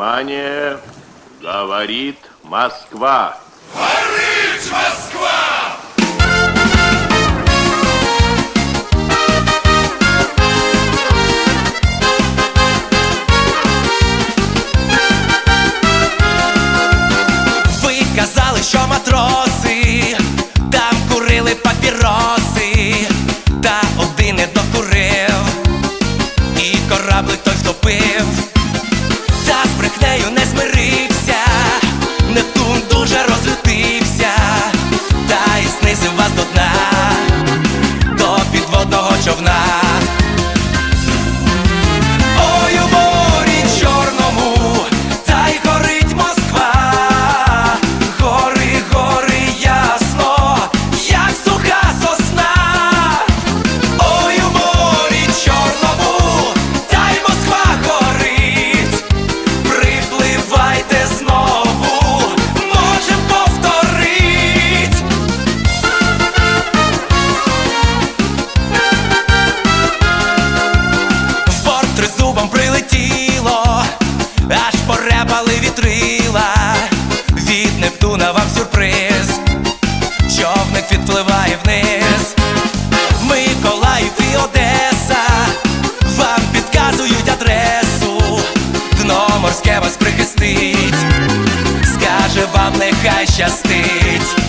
Внимание! Говорит Москва! Горит Москва! човна. Нептуна вам сюрприз, човник відпливає вниз, Миколаїв і Одеса, вам підказують адресу, дно морське вас прихистить, скаже вам, нехай щастить.